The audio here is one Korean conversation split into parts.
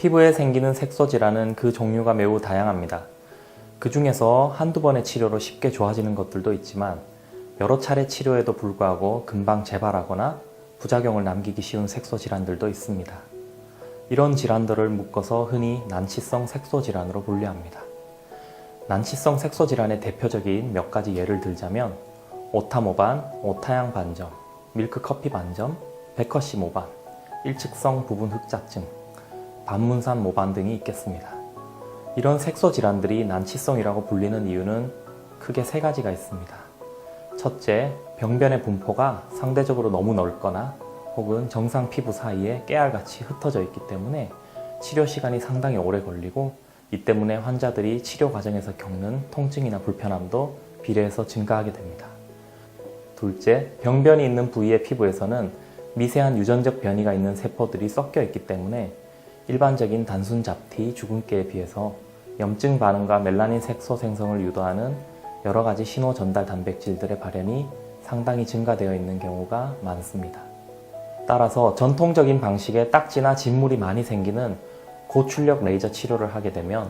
피부에 생기는 색소 질환은 그 종류가 매우 다양합니다. 그 중에서 한두 번의 치료로 쉽게 좋아지는 것들도 있지만 여러 차례 치료에도 불구하고 금방 재발하거나 부작용을 남기기 쉬운 색소 질환들도 있습니다. 이런 질환들을 묶어서 흔히 난치성 색소 질환으로 분류합니다. 난치성 색소 질환의 대표적인 몇 가지 예를 들자면 오타모반, 오타양 반점, 밀크커피 반점, 베커시 모반, 일측성 부분 흑자증, 반문산 모반 등이 있겠습니다. 이런 색소 질환들이 난치성이라고 불리는 이유는 크게 세 가지가 있습니다. 첫째, 병변의 분포가 상대적으로 너무 넓거나 혹은 정상 피부 사이에 깨알같이 흩어져 있기 때문에 치료 시간이 상당히 오래 걸리고 이 때문에 환자들이 치료 과정에서 겪는 통증이나 불편함도 비례해서 증가하게 됩니다. 둘째, 병변이 있는 부위의 피부에서는 미세한 유전적 변이가 있는 세포들이 섞여 있기 때문에 일반적인 단순 잡티, 주근깨에 비해서 염증 반응과 멜라닌 색소 생성을 유도하는 여러 가지 신호 전달 단백질들의 발현이 상당히 증가되어 있는 경우가 많습니다. 따라서 전통적인 방식의 딱지나 진물이 많이 생기는 고출력 레이저 치료를 하게 되면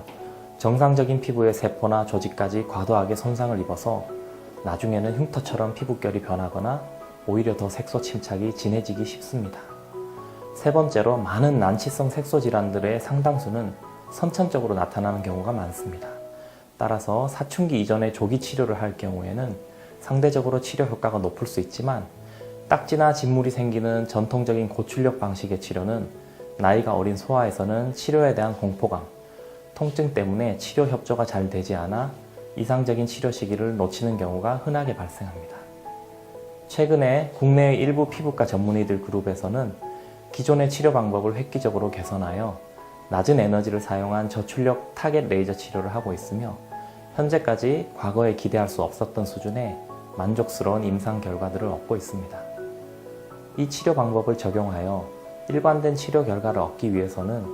정상적인 피부의 세포나 조직까지 과도하게 손상을 입어서 나중에는 흉터처럼 피부결이 변하거나 오히려 더 색소 침착이 진해지기 쉽습니다. 세 번째로 많은 난치성 색소 질환들의 상당수는 선천적으로 나타나는 경우가 많습니다. 따라서 사춘기 이전에 조기 치료를 할 경우에는 상대적으로 치료 효과가 높을 수 있지만 딱지나 진물이 생기는 전통적인 고출력 방식의 치료는 나이가 어린 소아에서는 치료에 대한 공포감, 통증 때문에 치료 협조가 잘 되지 않아 이상적인 치료 시기를 놓치는 경우가 흔하게 발생합니다. 최근에 국내 일부 피부과 전문의들 그룹에서는 기존의 치료 방법을 획기적으로 개선하여 낮은 에너지를 사용한 저출력 타겟 레이저 치료를 하고 있으며 현재까지 과거에 기대할 수 없었던 수준의 만족스러운 임상 결과들을 얻고 있습니다. 이 치료 방법을 적용하여 일반된 치료 결과를 얻기 위해서는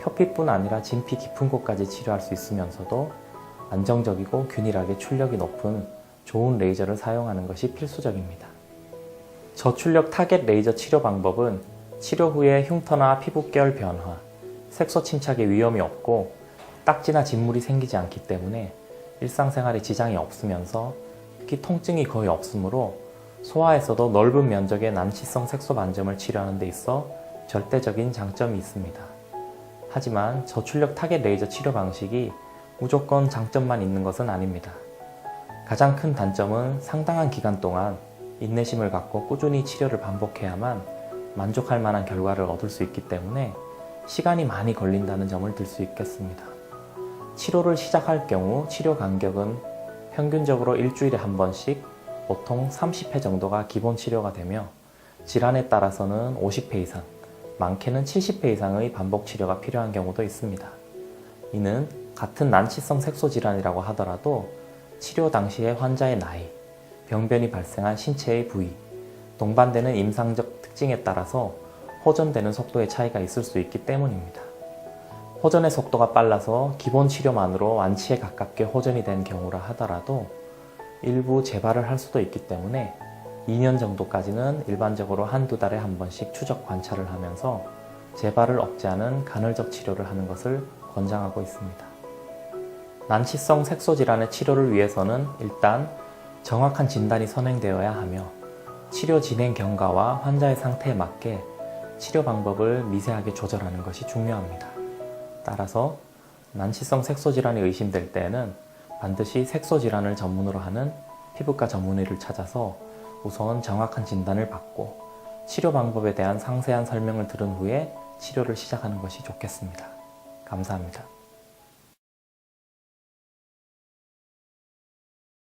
표피뿐 아니라 진피 깊은 곳까지 치료할 수 있으면서도 안정적이고 균일하게 출력이 높은 좋은 레이저를 사용하는 것이 필수적입니다. 저출력 타겟 레이저 치료 방법은 치료 후에 흉터나 피부결 변화, 색소 침착의 위험이 없고 딱지나 진물이 생기지 않기 때문에 일상생활에 지장이 없으면서 특히 통증이 거의 없으므로 소아에서도 넓은 면적의 난치성 색소 반점을 치료하는 데 있어 절대적인 장점이 있습니다. 하지만 저출력 타겟 레이저 치료 방식이 무조건 장점만 있는 것은 아닙니다. 가장 큰 단점은 상당한 기간 동안 인내심을 갖고 꾸준히 치료를 반복해야만 만족할 만한 결과를 얻을 수 있기 때문에 시간이 많이 걸린다는 점을 들 수 있겠습니다. 치료를 시작할 경우 치료 간격은 평균적으로 일주일에 한 번씩 보통 30회 정도가 기본 치료가 되며 질환에 따라서는 50회 이상, 많게는 70회 이상의 반복 치료가 필요한 경우도 있습니다. 이는 같은 난치성 색소 질환이라고 하더라도 치료 당시의 환자의 나이, 병변이 발생한 신체의 부위, 동반되는 임상적 특징에 따라서 호전되는 속도의 차이가 있을 수 있기 때문입니다. 호전의 속도가 빨라서 기본 치료만으로 완치에 가깝게 호전이 된 경우라 하더라도 일부 재발을 할 수도 있기 때문에 2년 정도까지는 일반적으로 한두 달에 한 번씩 추적 관찰을 하면서 재발을 억제하는 간헐적 치료를 하는 것을 권장하고 있습니다. 난치성 색소 질환의 치료를 위해서는 일단 정확한 진단이 선행되어야 하며 치료 진행 경과와 환자의 상태에 맞게 치료 방법을 미세하게 조절하는 것이 중요합니다. 따라서 난치성 색소 질환이 의심될 때에는 반드시 색소 질환을 전문으로 하는 피부과 전문의를 찾아서 우선 정확한 진단을 받고 치료 방법에 대한 상세한 설명을 들은 후에 치료를 시작하는 것이 좋겠습니다. 감사합니다.